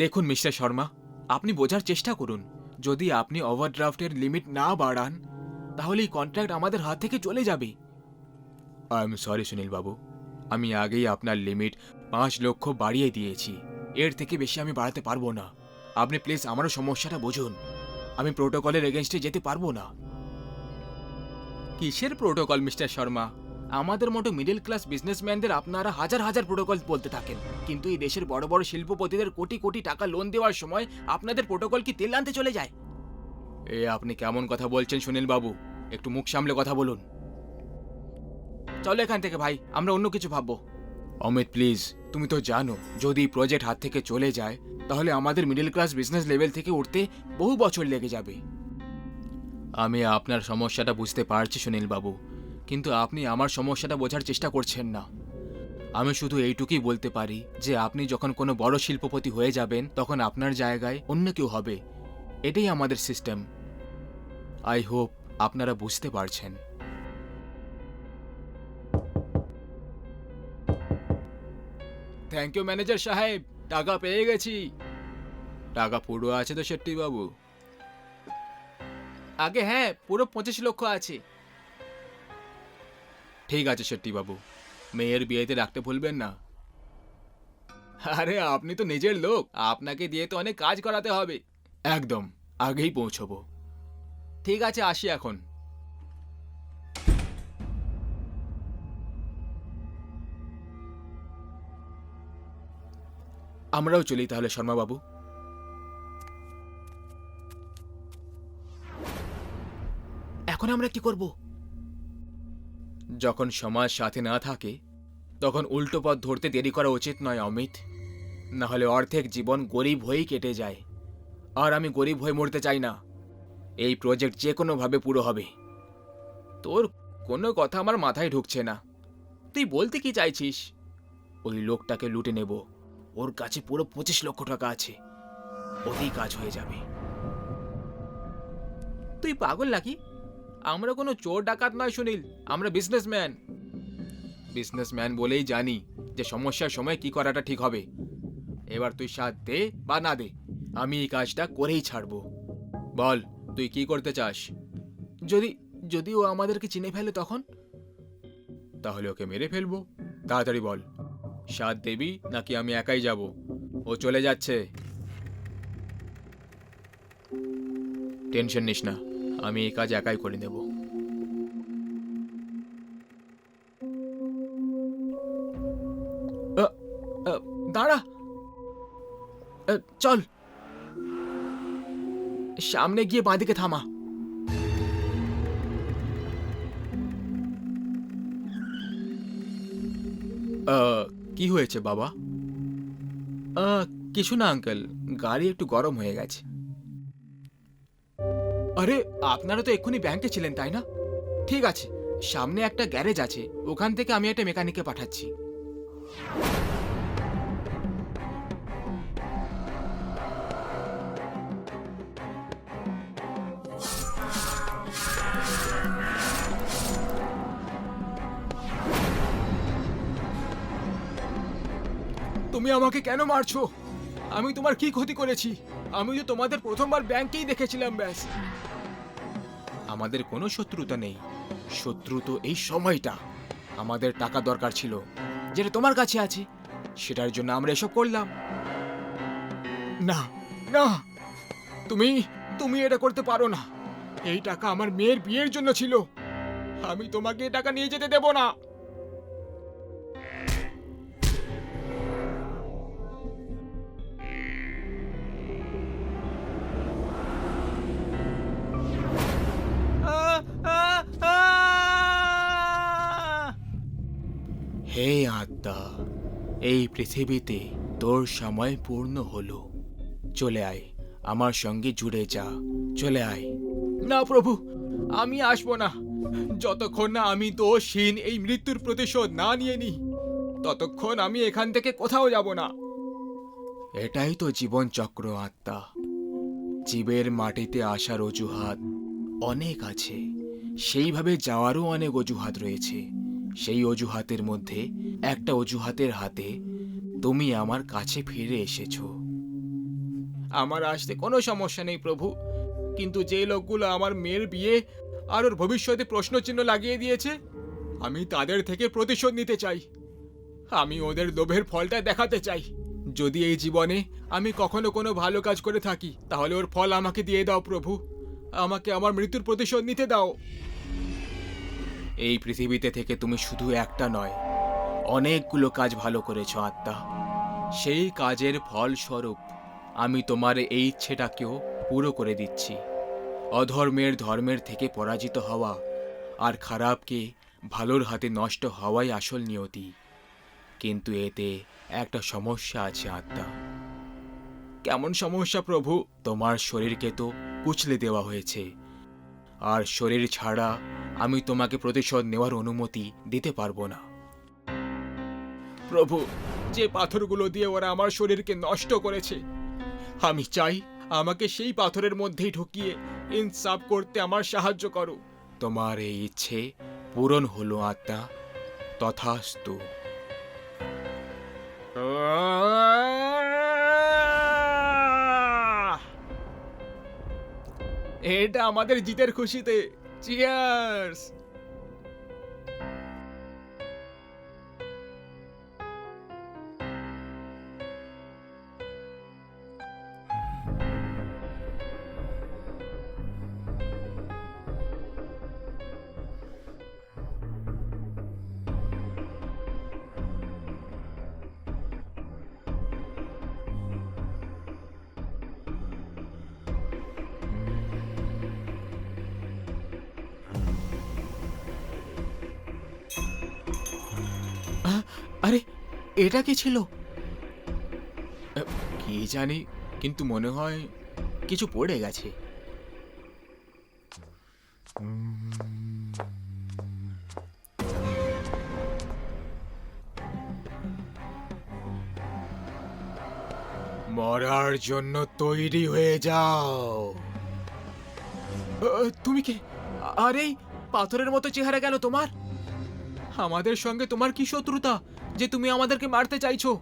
দেখুন, মিস্টার শর্মা, আপনি বোঝার চেষ্টা করুন। যদি আপনি ওভারড্রাফটের লিমিট না বাড়ান, তাহলে এই কন্ট্রাক্ট আমাদের হাত থেকে চলে যাবে। আই এম সরি সুনীল বাবু আমি আগেই আপনার লিমিট পাঁচ লক্ষ বাড়িয়ে দিয়েছি। এর থেকে বেশি আমি বাড়াতে পারব না। আপনি প্লিজ আমারও সমস্যাটা বুঝুন। আমি প্রোটোকলের এগেনস্টে যেতে পারব না। কিসের প্রোটোকল, মিস্টার শর্মা? আমাদের মতো মিডল ক্লাস বিজনেসম্যানদের আপনারা হাজার হাজার প্রোটোকল বলতে থাকেন। কিন্তু এই দেশের বড় বড় শিল্পপতিদের কোটি কোটি টাকা লোন দেওয়ার সময় আপনাদের প্রোটোকল কি তেল আনতে চলে যায়? এ, আপনি কেমন কথা বলছেন সুনীল বাবু? একটু মুখ সামলে কথা বলুন। চলো এখান থেকে ভাই, আমরা অন্য কিছু ভাববো। অমিত প্লিজ তুমি তো জানো, যদি প্রজেক্ট হাত থেকে চলে যায়, তাহলে আমাদের মিডল ক্লাস বিজনেস লেভেল থেকে উঠতে বহু বছর লেগে যাবে। আমি আপনার সমস্যাটা বুঝতে পারছি সুনীল বাবু। কিন্তু আপনি আমার সমস্যাটা বোঝার চেষ্টা করছেন না। আমি শুধু এইটুকুই বলতে পারি যে আপনি যখন কোনো বড় শিল্পপতি হয়ে যাবেন তখন আপনার জায়গায় অন্য কেউ হবে। এটাই আমাদের সিস্টেম। আই হোপ আপনারা বুঝতে পারছেন। থ্যাংক ইউ ম্যানেজার সাহেব। টাকা পেয়ে গেছি। টাকা পুরো আছে তো শেট্টি বাবু। আগে হ্যাঁ পুরো পঁচিশ লক্ষ আছে। ঠিক আছে শেট্টি বাবু মেয়ের বিয়েতে রাখতে ভুলবেন না। আরে, আপনি তো নিজের লোক, আপনাকে দিয়ে তো অনেক কাজ করাতে হবে। একদম, আগেই পৌঁছবো। ঠিক আছে, আসি এখন। আমরাও চলি তাহলে শর্মা বাবু এখন আমরা কি করব? যখন সমাজ সাথে না থাকে, তখন উল্টো পথ ধরতে দেরি করা উচিত নয়, অমিত। না হলে অর্ধেক জীবন গরিব হয়েই কেটে যায়। আর আমি গরিব হয়ে মরতে চাই না। এই প্রজেক্ট যে কোনোভাবে পুরো হবে। তোর কোনো কথা আমার মাথায় ঢুকছে না। তুই বলতে কি চাইছিস? ওই লোকটাকে লুটে নেব। ওর কাছে পুরো পঁচিশ লক্ষ টাকা আছে। ওতেই কাজ হয়ে যাবে। তুই পাগল নাকি? আমরা কোনো চোর ডাকাত নয়, সুনীল। আমরা বিজনেসম্যান বিজনেসম্যান বলেই জানি যে সমস্যার সময় কি করাটা ঠিক হবে। এবার তুই সাথ দে বা না দে, আমি এই কাজটা করেই ছাড়বো। বল, তুই কি করতে চাস? যদি যদি ও আমাদেরকে চিনে ফেলে তখন? তাহলে ওকে মেরে ফেলব। তাড়াতাড়ি বল, সাথ দেবি নাকি আমি একাই যাব? ও চলে যাচ্ছে। টেনশন নিস না। আমি এই কাজ একাই করে নেব। দাঁড়া। চল। সামনে গিয়ে বাঁদিকে থামা। কি হয়েছে বাবা? কিছু না, আঙ্কেল। গাড়ি একটু গরম হয়ে গেছে। আরে, আপনারা তো এক্ষুনি ব্যাংকে ছিলেন, তাই না? ঠিক আছে, সামনে একটা গ্যারেজ আছে, ওখান থেকে আমি একটা মেকানিককে পাঠাচ্ছি। তুমি আমাকে কেন মারছো? আমি তোমার কি ক্ষতি করেছি? আমি তো তোমাদের প্রথমবার ব্যাংকেই দেখেছিলাম, ব্যাস। আমাদের কোনো শত্রুতা নেই। শত্রু তো এই সময়টা। আমাদের টাকা দরকার ছিল, যেটা তোমার কাছে আছে, সেটার জন্য আমরা এসব করলাম। না না, তুমি তুমি এটা করতে পারো না। এই টাকা আমার মেয়ের বিয়ের জন্য ছিল। আমি তোমাকে এই টাকা নিয়ে যেতে দেব না। এই পৃথিবীতে তোর সময় পূর্ণ হলো। চলে আয় আমার সঙ্গে জুড়ে যা। চলে আয়। না প্রভু আমি আসব না। যতক্ষণ না আমি দোষহীন এই মৃত্যুর প্রতিশোধ না নিয়ে নি ততক্ষণ আমি এখান থেকে কোথাও যাব না। এটাই তো জীবন চক্র আত্মা। জীবের মাটিতে আসার অজুহাত অনেক আছে। সেইভাবে যাওয়ারও অনেক অজুহাত রয়েছে। সেই অজুহাতের মধ্যে, একটা অজুহাতের হাতে তুমি আমার কাছে ফিরে এসেছ। আমার আসতে কোনো সমস্যা নেই প্রভু, কিন্তু যে লোকগুলো আমার মেয়ের বিয়ে আর ওর ভবিষ্যতে প্রশ্নচিহ্ন লাগিয়ে দিয়েছে, আমি তাদের থেকে প্রতিশোধ নিতে চাই। আমি ওদের লোভের ফলটা দেখাতে চাই। যদি এই জীবনে আমি কখনো কোনো ভালো কাজ করে থাকি, তাহলে ওর ফল আমাকে দিয়ে দাও প্রভু। আমাকে আমার মৃত্যুর প্রতিশোধ নিতে দাও। এই পৃথিবীতে থেকে তুমি শুধু একটা নয়, অনেকগুলো কাজ ভালো করেছ, আত্মা। সেই কাজের ফলস্বরূপ আমি তোমার এই ইচ্ছেটাকেও পুরো করে দিচ্ছি। অধর্মের ধর্মের থেকে পরাজিত হওয়া আর খারাপকে ভালোর হাতে নষ্ট হওয়াই আসল নিয়তি। কিন্তু এতে একটা সমস্যা আছে, আত্মা। কেমন সমস্যা, প্রভু? তোমার শরীরকে তো কুচলে দেওয়া হয়েছে। আর শরীর ছাড়া আমি তোমাকে প্রতিশোধ নেওয়ার অনুমতি দিতে পারব না। প্রভু যে পাথরগুলো দিয়ে ওরা আমার শরীরকে নষ্ট করেছে আমি চাই আমাকে সেই পাথরের মধ্যেই ঢুকিয়ে ইনসাফ করতে আমার সাহায্য করো। তোমার এই ইচ্ছে পূরণ হলো আত্মা। তথাস্তু। এটা আমাদের জিতের খুশিতে Cheers! এটা কি ছিল? কি জানি, কিন্তু মনে হয় কিছু পড়ে গেছে। মরার জন্য তৈরি হয়ে যাও। তুমি কে? আর পাথরের মতো চেহারা কেন তোমার? আমাদের সঙ্গে তোমার কি শত্রুতা? যে তুমি আমাদেরকে মারতে চাইছো।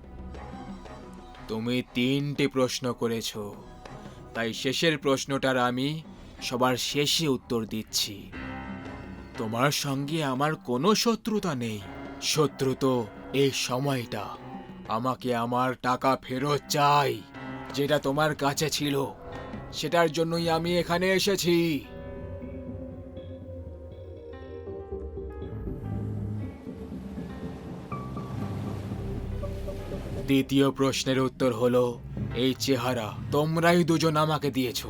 তুমি তিনটে প্রশ্ন করেছ। তাই শেষের প্রশ্নটার আমি সবার শেষে উত্তর দিচ্ছি। তোমার সঙ্গে আমার কোনো শত্রুতা নেই। শত্রু তো এই সময়টা। আমাকে আমার টাকা ফেরত চাই, যেটা তোমার কাছে ছিল। সেটার জন্যই আমি এখানে এসেছি। দ্বিতীয় প্রশ্নের উত্তর হলো, এই চেহারা, তোমরাই দুজন আমাকে দিয়েছ।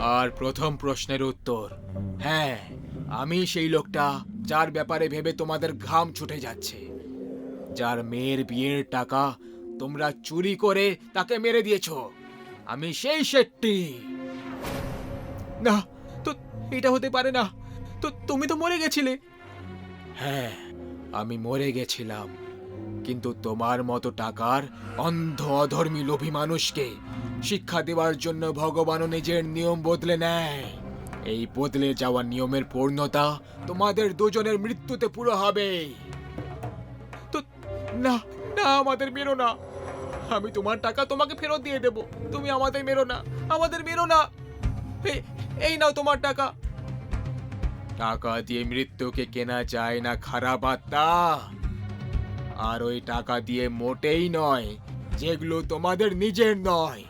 আর প্রথম প্রশ্নের উত্তর হ্যাঁ আমি সেই লোকটা যার ব্যাপারে ভেবে তোমাদের ঘাম ছুটে যাচ্ছে। যার মেয়ের বিয়ের টাকা তোমরা চুরি করে তাকে মেরে দিয়েছ। আমি সেই শেট্টি। না এটা হতে পারে না। তো তুমি তো মরে গেছিলে। হ্যাঁ আমি মরে গেছিলাম। কিন্তু তোমার মতো টাকার অন্ধ অধর্মী লোভী মানুষকে শিক্ষা দেওয়ার জন্য ভগবানও নিজের নিয়ম বদলে নেয়। এই বদলে যাওয়া নিয়মের পূর্ণতা তোমাদের দুজনের মৃত্যুতে পুরো হবে। তো না না আমাদের মেরো না। আমি তোমার টাকা তোমাকে ফেরত দিয়ে দেব। তুমি আমাদের মেরো না আমাদের মেরো না। এই নাও তোমার টাকা। টাকা দিয়ে মৃত্যুকে কেনা যায় না, খারাপ আত্মা। আর ওই টাকা দিয়ে মোটেই নয়, যেগুলো তোমাদের নিজের নয়।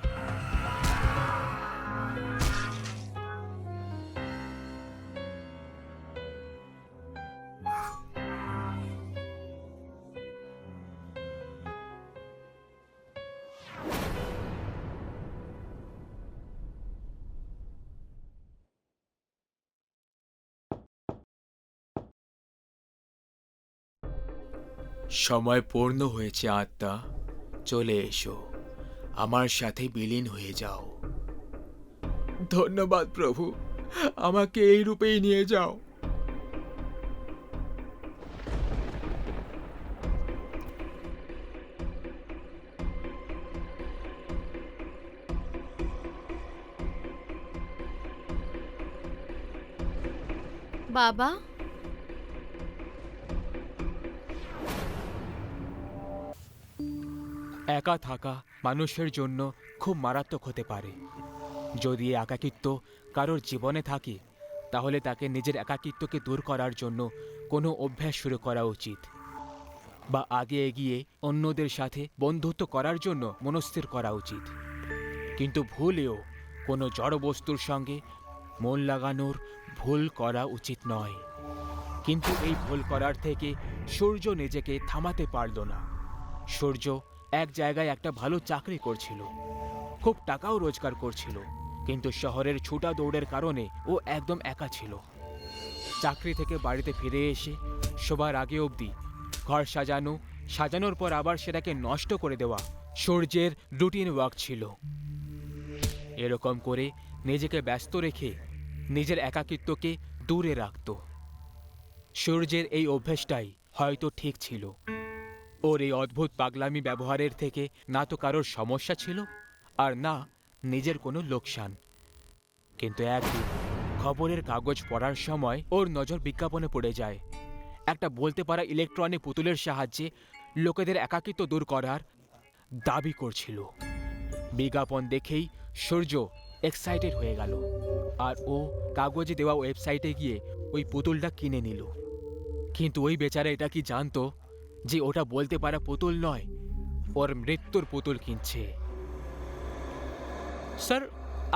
সময় পূর্ণ হয়েছে, আত্মা। চলে এসো। আমার সাথে বিলীন হয়ে যাও। ধন্যবাদ প্রভু। আমাকে এই রূপেই নিয়ে যাও। বাবা? একা থাকা মানুষের জন্য খুব মারাত্মক হতে পারে। যদি একাকিত্ব কারোর জীবনে থাকে, তাহলে তাকে নিজের একাকিত্বকে দূর করার জন্য কোনো অভ্যাস শুরু করা উচিত বা আগে এগিয়ে অন্যদের সাথে বন্ধুত্ব করার জন্য মনস্থির করা উচিত। কিন্তু ভুলেও কোনো জড় বস্তুর সঙ্গে মন লাগানোর ভুল করা উচিত নয়। কিন্তু এই ভুল করার থেকে সূর্য নিজেকে থামাতে পারল না। সূর্য এক জায়গায় একটা ভালো চাকরি করছিল। খুব টাকাও রোজগার করছিল, কিন্তু শহরের ছুটা দৌড়ের কারণে ও একদম একা ছিল। চাকরি থেকে বাড়িতে ফিরে এসে সবার আগে অবধি ঘর সাজানো, সাজানোর পর আবার সেটাকে নষ্ট করে দেওয়া সূর্যের রুটিন ওয়ার্ক ছিল। এরকম করে নিজেকে ব্যস্ত রেখে নিজের একাকিত্বকে দূরে রাখত। সূর্যের এই অভ্যেসটাই হয়তো ঠিক ছিল। ওর এই অদ্ভুত পাগলামি ব্যবহারের থেকে না তো কারোর সমস্যা ছিল আর না নিজের কোনো লোকসান। কিন্তু একদিন খবরের কাগজ পড়ার সময় ওর নজর বিজ্ঞাপনে পড়ে যায়। একটা বলতে পারা ইলেকট্রনিক পুতুলের সাহায্যে লোকেদের একাকিত্ব দূর করার দাবি করছিল। বিজ্ঞাপন দেখেই সূর্য এক্সাইটেড হয়ে গেল আর ও কাগজে দেওয়া ওয়েবসাইটে গিয়ে ওই পুতুলটা কিনে নিল। কিন্তু ওই বেচারা এটা কি জানতো? যে ওটা বলতে পারা পুতুল নয়, ওর মৃত্যুর পুতুল কিনছে। স্যার,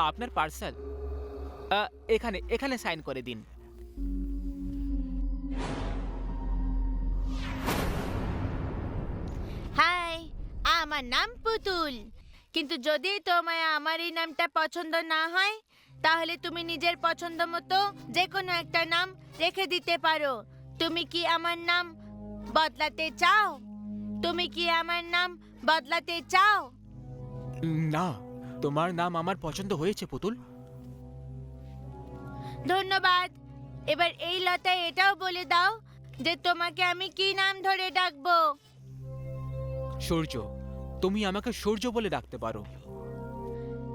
আপনার পার্সেল। এখানে এখানে সাইন করে দিন। হাই, আমার নাম পুতুল। কিন্তু যদি তোমায় আমার এই নামটা পছন্দ না হয়, তাহলে তুমি নিজের পছন্দ মতো যে কোনো একটা নাম রেখে দিতে পারো। তুমি কি আমার নাম বদলাতে চাও? তুমি কি আমার নাম বদলাতে চাও? না তোমার নাম আমার পছন্দ হয়েছে পুতুল। ধন্যবাদ। এবার এই লতা এটাও বলে দাও যে তোমাকে আমি কি নাম ধরে ডাকবো? সূর্য তুমি আমাকে সূর্য বলে ডাকতে পারো।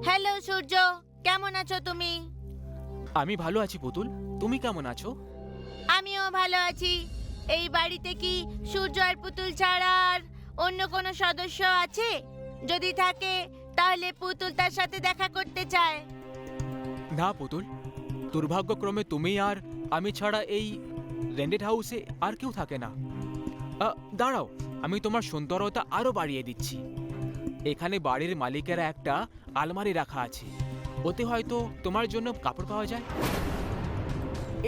হ্যালো সূর্য কেমন আছো তুমি? আমি ভালো আছি পুতুল। তুমি কেমন আছো? আমিও ভালো আছি। এই বাড়িতে কি সূর্য আর পুতুল ছাড়া আর অন্য কোনো সদস্য আছে? যদি থাকে, তাহলে পুতুল তার সাথে দেখা করতে চায়। না, পুতুল। দুর্ভাগ্যক্রমে তুমি আর আমি ছাড়া এই রেন্টেড হাউসে আর কেউ থাকে না। দাঁড়াও, আমি তোমার সুন্দরতা আরও বাড়িয়ে দিচ্ছি। এখানে বাড়ির মালিকেরা একটা আলমারি রাখা আছে। ওতে হয়তো তোমার জন্য কাপড় পাওয়া যায়।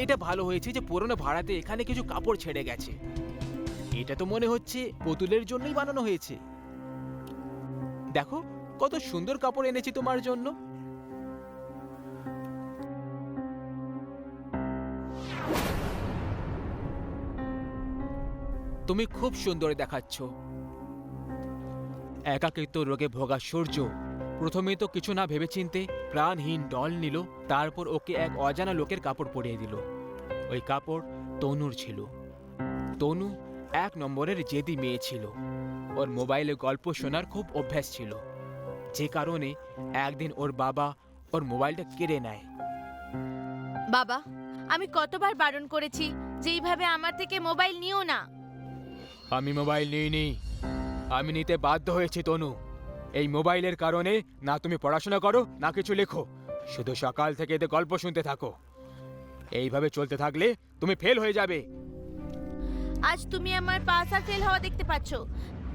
এটা ভালো হয়েছে যে পুরনো ভাড়াতে এখানে কিছু কাপড় ছেড়ে গেছে। এটা তো মনে হচ্ছে পুতুলের জন্যই বানানো হয়েছে। দেখো, কত সুন্দর কাপড় এনেছি তোমার জন্য। তুমি খুব সুন্দর দেখাচ্ছ। একাকিত্ব রোগে ভোগা সূর্য প্রথমে তো কিছু না ভেবেচিন্তে প্রাণহীন ডল নিল তারপর ওকে এক অজানা লোকের কাপড় পরিয়ে দিল। ওই কাপড় তনুর ছিল। তনু এক নম্বরের জেদি মেয়ে ছিল। ওর মোবাইলে গল্প শোনার খুব অভ্যাস ছিল। যে কারণে একদিন ওর বাবা ওর মোবাইলটা কেড়ে নেয়। বাবা আমি কতবার বারণ করেছি যে এইভাবে আমার থেকে মোবাইল নিও না। আমি মোবাইল নিইনি। আমি নিতে বাধ্য হয়েছি তনু। এই মোবাইলের কারণে না তুমি পড়াশোনা করো, না কিছু লেখো। শুধু সকাল থেকে এতে গল্প শুনতে থাকো। এইভাবে চলতে থাকলে তুমি ফেল হয়ে যাবে। আজ তুমি আমার পাস আর ফেল হওয়া দেখতে পাচ্ছ।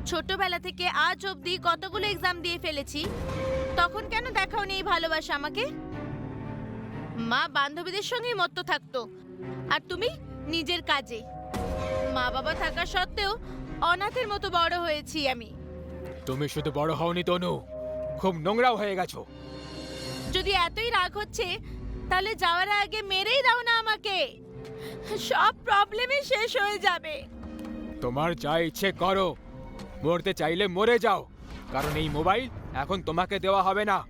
ছোটবেলা থেকে আজ অবধি কতগুলো এক্সাম দিয়ে ফেলেছি। তখন কেন দেখাওনি এই ভালোবাসা আমাকে? মা বান্ধবীদের সঙ্গেই মত্ত থাকতো। আর তুমি নিজের কাজে। মা বাবা থাকা সত্ত্বেও অনাথের মতো বড় হয়েছি আমি। তুমি শুধু বড় হওনি তনু। খুব নোংরাও হয়ে গেছো। যদি এতই রাগ হচ্ছে তাহলে যাওয়ার আগে মেরেই দাও না আমাকে। সব প্রবলেমই শেষ হয়ে যাবে। তোমার যা ইচ্ছে করো। মরতে চাইলে মরে যাও। কারণ এই মোবাইল এখন তোমাকে দেওয়া হবে না।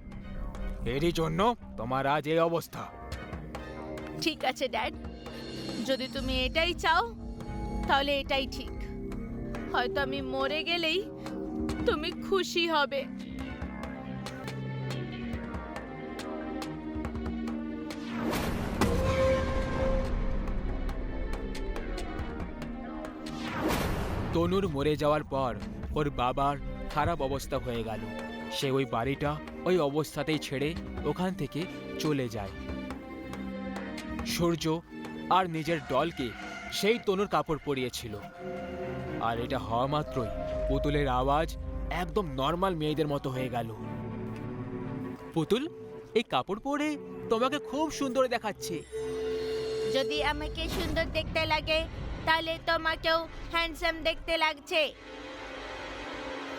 এরই জন্য তোমার আজ এই অবস্থা। ঠিক আছে ড্যাড। যদি তুমি এটাই চাও তাহলে এটাই ঠিক। হয়তো আমি মরে গেলেই তুমি খুশি হবে। তনুর মরে যাওয়ার পর ওর বাবার খারাপ অবস্থা হয়ে গেল। সে ওই বাড়িটা ওই অবস্থাতেই ছেড়ে ওখান থেকে চলে যায়। সূর্য আর নিজের দলকে সেই তনুর কাপড় পরিয়েছিল। আর এটা হওয়া মাত্রই পুতুলের আওয়াজ একদম নর্মাল মেয়েদের মতো হয়ে গেল। পুতুল এই কাপড় পরে তোমাকে খুব সুন্দর দেখাচ্ছে। যদি আমাকে সুন্দর দেখতে লাগে তাহলে তোমাকেও হ্যান্ডসাম দেখতে লাগছে।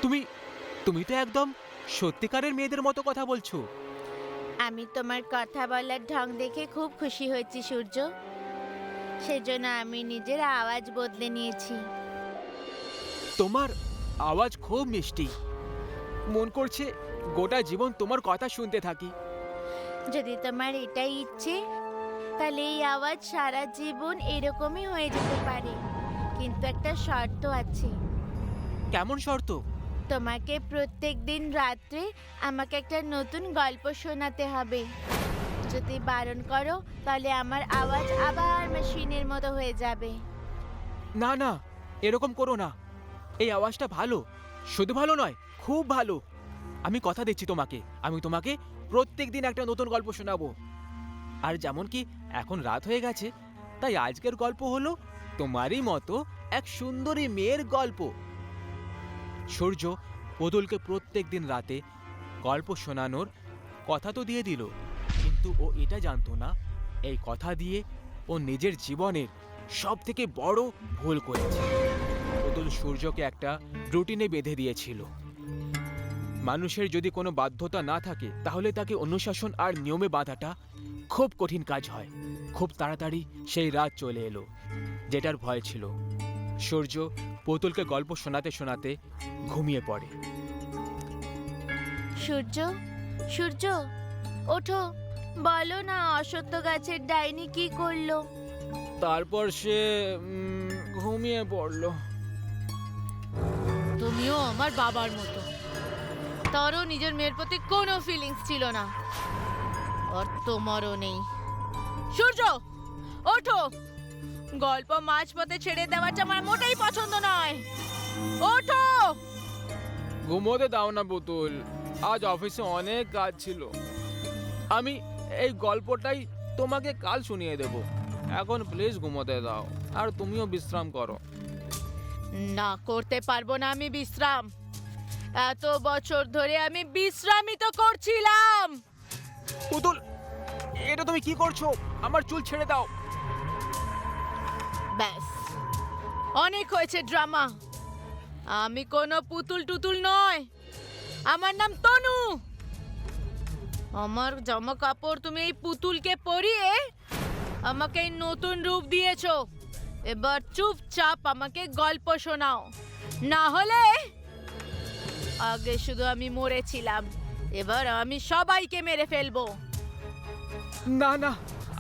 তুমি তুমি তো একদম সত্যিকারের মেয়েদের মতো কথা বলছো। আমি তোমার কথা বলার ঢং দেখে খুব খুশি হয়েছি সূর্য। সেজন্য আমি নিজের আওয়াজ বদলে নিয়েছি। তোমার আওয়াজ খুব মিষ্টি। মন করছে গোটা জীবন তোমার কথা শুনতে থাকি। যদি তোমার এটাই ইচ্ছে তাহলে এই আওয়াজ সারা জীবন এরকমই হয়ে যেতে পারে। কিন্তু একটা শর্ত আছে। কেমন শর্ত? তোমাকে প্রত্যেক দিন রাত্রে আমাকে একটা নতুন গল্প শোনাতে হবে। যদি বারণ করো, তাহলে আমার আওয়াজ আবার মেশিনের মতো হয়ে যাবে। না না, এরকম করো না। এই আওয়াজটা ভালো, শুধু ভালো নয়, খুব ভালো। আমি কথা দিচ্ছি তোমাকে, আমি তোমাকে প্রত্যেক দিন একটা নতুন গল্প শোনাবো। আর যেমন কি, এখন রাত হয়ে গেছে, তাই আজকের গল্প হলো তোমারই মতো এক সুন্দরী মেয়ের গল্প। সূর্য পুতুলকে প্রত্যেক দিন রাতে গল্প শোনানোর কথা তো দিয়ে দিল। কিন্তু ও এটা জানতো না। এই কথা দিয়ে ও নিজের জীবনের সব থেকে বড় ভুল করেছে। পুতুল সূর্যকে একটা রুটিনে বেঁধে দিয়েছিল। মানুষের যদি কোনো বাধ্যতা না থাকে, তাহলে তাকে অনুশাসন আর নিয়মে বাঁধাটা খুব কঠিন কাজ হয়। খুব তাড়াতাড়ি সেই রাত চলে এলো, যেটার ভয় ছিল। সূর্য পুতুলকে গল্প শোনাতে শোনাতে ঘুমিয়ে পড়ে। সূর্য সূর্য, ওঠো। বলো না অসত্য গাছের ডাইনি কি করল? তারপর সে ঘুমিয়ে পড়ল। তুমিও আমার বাবার মতো। তারও নিজের মেয়ের প্রতি কোনো ফিলিংস ছিল না। আর তোমারও নেই। সূর্য ওঠো। গল্প মাঝপথে ছেড়ে দেওয়াটা আমার মোটেই পছন্দ নয়। ওঠো। ঘুমোতে দাও না পুতুল। আজ অফিসে অনেক কাজ ছিল। আমি এই গল্পটাই তোমাকে কাল শুনিয়ে দেব। এখন প্লিজ ঘুমোতে দাও আর তুমিও বিশ্রাম করো। না করতে পারব না আমি বিশ্রাম। এত বছর ধরে আমি বিশ্রামই তো করছিলাম। পুতুল এটা তুমি কি করছ? আমার চুল ছেড়ে দাও। ব্যাস অনেক হয়েছে ড্রামা। আমি কোনো পুতুল টুতুল নয়। আমার নাম তনু। আমার জামা কাপড় তুমি এই পুতুলকে পরিয়ে আমাকে এই নতুন রূপ দিয়েছ। এবার চুপচাপ আমাকে গল্প শোনাও। না হলে আগে শুধু আমি মরেছিলাম। এবার আমি সবাইকে মেরে ফেলব। না না,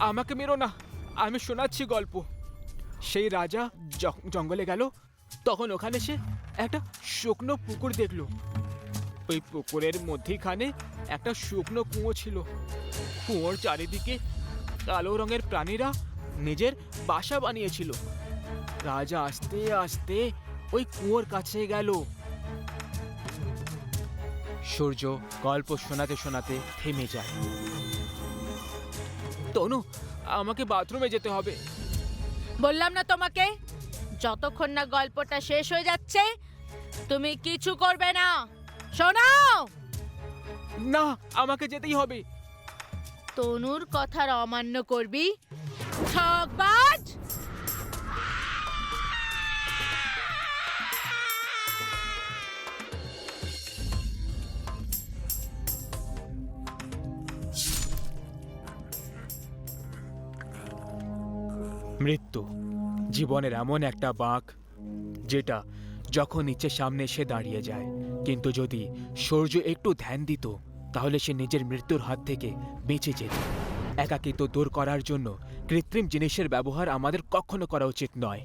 আমাকে মেরো না। আমি শোনাচ্ছি গল্প। সেই রাজা জঙ্গলে গেল, তখন ওখানে সে একটা শুকনো পুকুর দেখল। ওই পুকুরের মধ্যেখানে একটা শুকনো কুয়ো ছিল। কুয়োর চারিদিকে কালো রঙের প্রাণীরা নিজের বাসা বানিয়েছিল। রাজা আস্তে আস্তে ওই কুয়োর কাছে গেল। সূর্য গল্প শোনাতে শোনাতে থেমে যায়। তনু, আমাকে বাথরুমে যেতে হবে। বললাম না তোমাকে, যতক্ষণ না গল্পটা শেষ হয়ে যাচ্ছে, তুমি কিছু করবে না। শোনাও না আমাকে যেতেই হবে। তনুর কথার অমান্য করবি? ঠকবাজ! মৃত্যু জীবনের এমন একটা বাঁক যেটা যখন ইচ্ছে সামনে এসে দাঁড়িয়ে যায় কিন্তু যদি সূর্য একটু ধ্যান দিত, তাহলে সে নিজের মৃত্যুর হাত থেকে বেঁচে যেত। একাকিত্ব দূর করার জন্য কৃত্রিম জিনিসের ব্যবহার আমাদের কখনো করা উচিত নয়।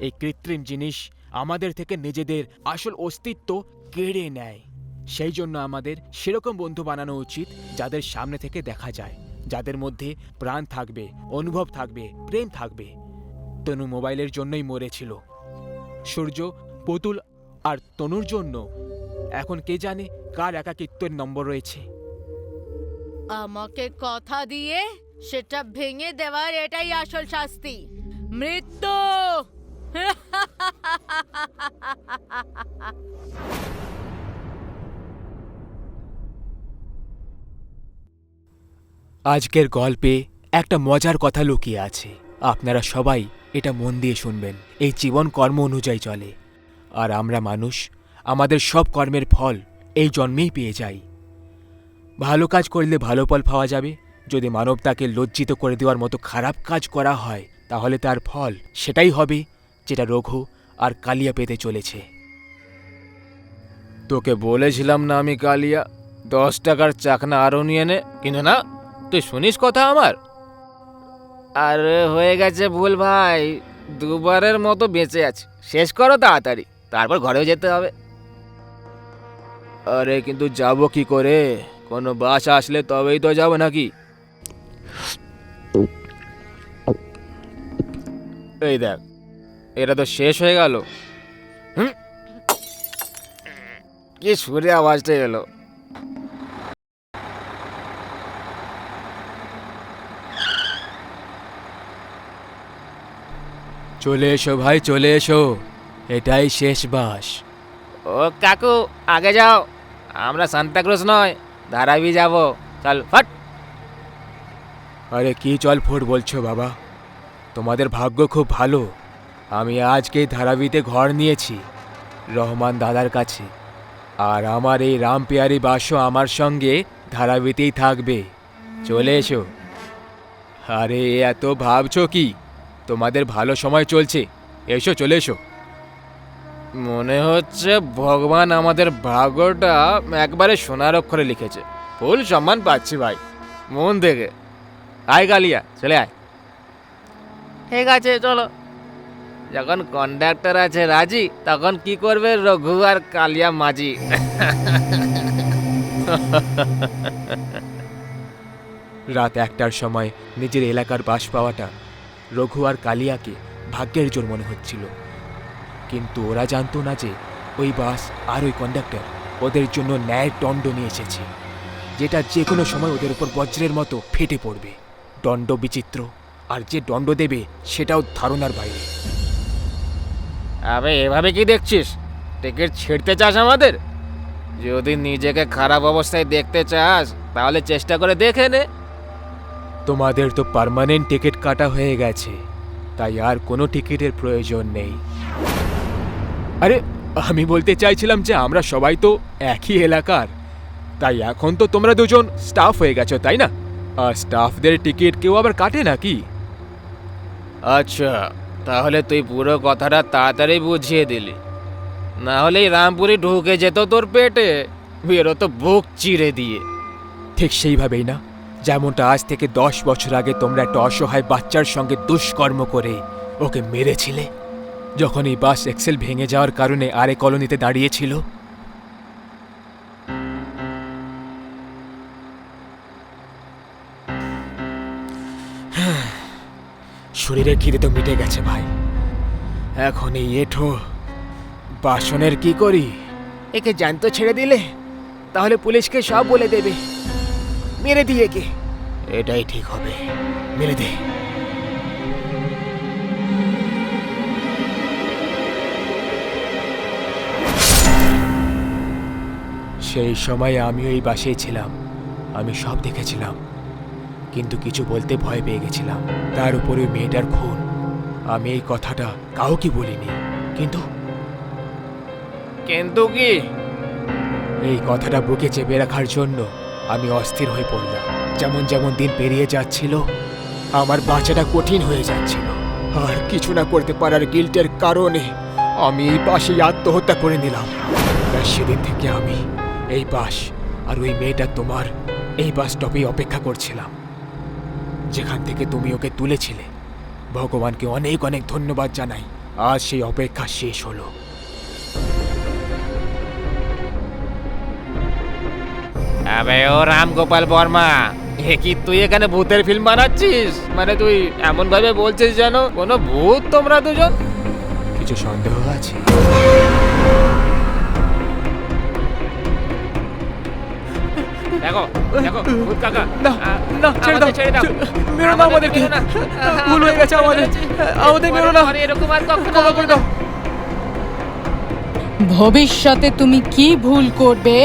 এই কৃত্রিম জিনিস আমাদের থেকে নিজেদের আসল অস্তিত্ব কেড়ে নেয়। সেই জন্য আমাদের সেরকম বন্ধু বানানো উচিত যাদের সামনে থেকে দেখা যায়, যাদের মধ্যে প্রাণ থাকবে, অনুভব থাকবে, প্রেম থাকবে। তনু মোবাইলের জন্যই মরেছিল। সূর্য পুতুল আর তনুর জন্য। এখন কে জানে কার একাকিত্বের নম্বর রয়েছে। আমাকে কথা দিয়ে সেটা ভেঙে দেওয়ার এটাই আসল শাস্তি। মৃত্যু! আজকের গল্পে একটা মজার কথা লুকিয়ে আছে। আপনারা সবাই এটা মন দিয়ে শুনবেন। এই জীবন কর্ম অনুযায়ী চলে। আর আমরা মানুষ আমাদের সব কর্মের ফল এই জন্মেই পেয়ে যাই। ভালো কাজ করলে ভালো ফল পাওয়া যাবে। যদি মানবতাকে লজ্জিত করে দেওয়ার মতো খারাপ কাজ করা হয় তাহলে তার ফল সেটাই হবে যেটা রঘু আর কালিয়া পেতে চলেছে। তোকে বলেছিলাম না আমি কালিয়া? দশ টাকার চাকনা আরও নিয়ে নে। কিন্তু না তুই শুনিস কথা আমার? আর হয়ে গেছে ভুল ভাই দুবারের মতো বেঁচে আছে। শেষ করো তাড়াতাড়ি। তারপর ঘরেও যেতে হবে। আরে, কিন্তু যাব কি করে? কোনো বাস আসলে তবেই তো যাব নাকি? এই দেখ, এটা তো শেষ হয়ে গেল। কি সুরে আওয়াজটা এলো। চলে এসো ভাই, চলে এসো। এটাই শেষ বাস। ও কাকু আগে যাও। আমরা সান্তাক্রুজ নয় ধারাবি যাব। চল ফট। আরে কি চল ফুট বলছো বাবা? তোমাদের ভাগ্য খুব ভালো। আমি আজকেই ধারাবিতে ঘর নিয়েছি রহমান দাদার কাছে। আর আমার এই রামপিয়ারি বাসও আমার সঙ্গে ধারাবিতেই থাকবে। চলে এসো। আরে এত ভাবছ কি? তোমাদের ভালো সময় চলছে। এসো চলে এসো। মনে হচ্ছে ভগবান আমাদের ভাগ্যটা একবারে সোনার অক্ষরে লিখেছে। ফুল সম্মান পাচ্ছি ভাই। মন থেকে। আয় গালিয়া চলে আয়। ঠিক আছে চলো। যখন কন্ডাক্টর আছে রাজি তখন কি করবে রঘু আর কালিয়া মাঝি? রাত একটার সময় নিজের এলাকার বাস পাওয়াটা রঘু আর কালিয়াকে ভাগ্যের জোর মনে হচ্ছিল। কিন্তু ওরা জানতো না যে ওই বাস আর ওই কন্ডাক্টর ওদের জন্য ন্যায়ের দণ্ড নিয়ে এসেছে যেটা যে কোনো সময় ওদের উপর বজ্রের মতো ফেটে পড়বে। দণ্ড বিচিত্র আর যে দণ্ড দেবে সেটাও ধারণার বাইরে। আবে এভাবে কি দেখছিস? টিকিট ছিঁড়তে চাস আমাদের? যদি নিজেকে খারাপ অবস্থায় দেখতে চাস তাহলে চেষ্টা করে দেখে নে। তোমাদের তো পার্মানেন্ট টিকিট কাটা হয়ে গেছে তাই আর কোনো টিকিটের প্রয়োজন নেই। আরে আমি বলতে চাইছিলাম যে আমরা সবাই তো একই এলাকার। তাই এখন তো তোমরা দুজন স্টাফ হয়ে গেছো তাই না? আর স্টাফদের টিকিট কেউ আবার কাটে নাকি? আচ্ছা তাহলে তুই পুরো কথাটা তাড়াতাড়ি বুঝিয়ে দিলি। না হলে রামপুরি ঢুকে যেত তোর পেটে বেরোতো বুক চিড়ে দিয়ে। ঠিক সেইভাবেই না। যেমনটা আজ থেকে দশ বছর আগে তোমরা একটা অসহায় বাচ্চার সঙ্গে দুষ্কর্ম করে ওকে মেরেছিলে। যখন এই বাস এক্সেল ভেঙে যাওয়ার কারণে আরে কলোনিতে দাঁড়িয়েছিল শরীরের খিদে তো মিটে গেছে ভাই। এখন এই এঠো বাসনের কি করি? একে জ্যান্ত ছেড়ে দিলে, তাহলে পুলিশকে সব বলে দেবে। মেরে দিয়ে কে এটাই ঠিক হবে। মেরে দে। সেই সময় আমিও এই বাসেই ছিলাম। আমি সব দেখেছিলাম। কিন্তু কিছু বলতে ভয় পেয়ে গেছিলাম। তার উপরে মেয়েটার খুন। আমি এই কথাটা কাউকে বলিনি। কিন্তু? কিন্তু কি? এই কথাটা বুকে চেপে রাখার জন্য আমি অস্থির হয়ে পড়লাম। যেমন যেমন দিন পেরিয়ে যাচ্ছিল আমার বাচ্চাটা কঠিন হয়ে যাচ্ছিল। আর কিছু না করতে পারার গিল্টের কারণে আমি এই বাসেই আত্মহত্যা করে নিলাম। সেদিন থেকে আমি এই বাস আর ওই মেয়েটা তোমার এই বাস স্টপেই অপেক্ষা করছিলাম। যেখান থেকে তুমি ওকে তুলেছিলে। ভগবানকে অনেক অনেক ধন্যবাদ জানাই। আজ সেই অপেক্ষা শেষ হলো। আবে ও রাম গোপাল বর্মা এ কি তুই এখানে ভূতের ফিল্ম বানাচ্ছিস? মানে তুই এমন ভাবে বলছিস যেন কোনো ভূত তোমরা দুজন? কিছু সন্দেহ আছে? দেখো দেখো ভূত কাকা। না না ছেড়ে দাও। ছেড়ে দাও। মেরো না আমাদেরকে। ভুল হয়ে গেছে আমাদের আমাদের। মেরো না। এরকম আর কখনো করে দাও। ভবিষ্যতে তুমি কি ভুল করবে?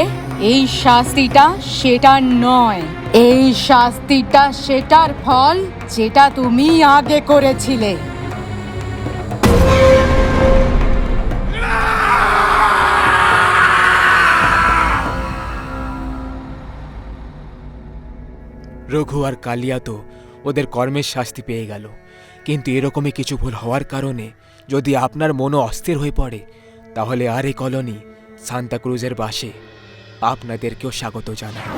এই শাস্তিটা সেটা নয়। এই শাস্তিটা সেটার ফল যেটা তুমি আগে করেছিলে। রঘু আর কালিয়া তো ওদের কর্মের শাস্তি পেয়ে গেল। কিন্তু এরকমই কিছু ভুল হওয়ার কারণে যদি আপনার মনও অস্থির হয়ে পড়ে, তাহলে আর এই কলোনি সান্তাক্রুজের বাসে আপনাদেরকেও স্বাগত জানাই।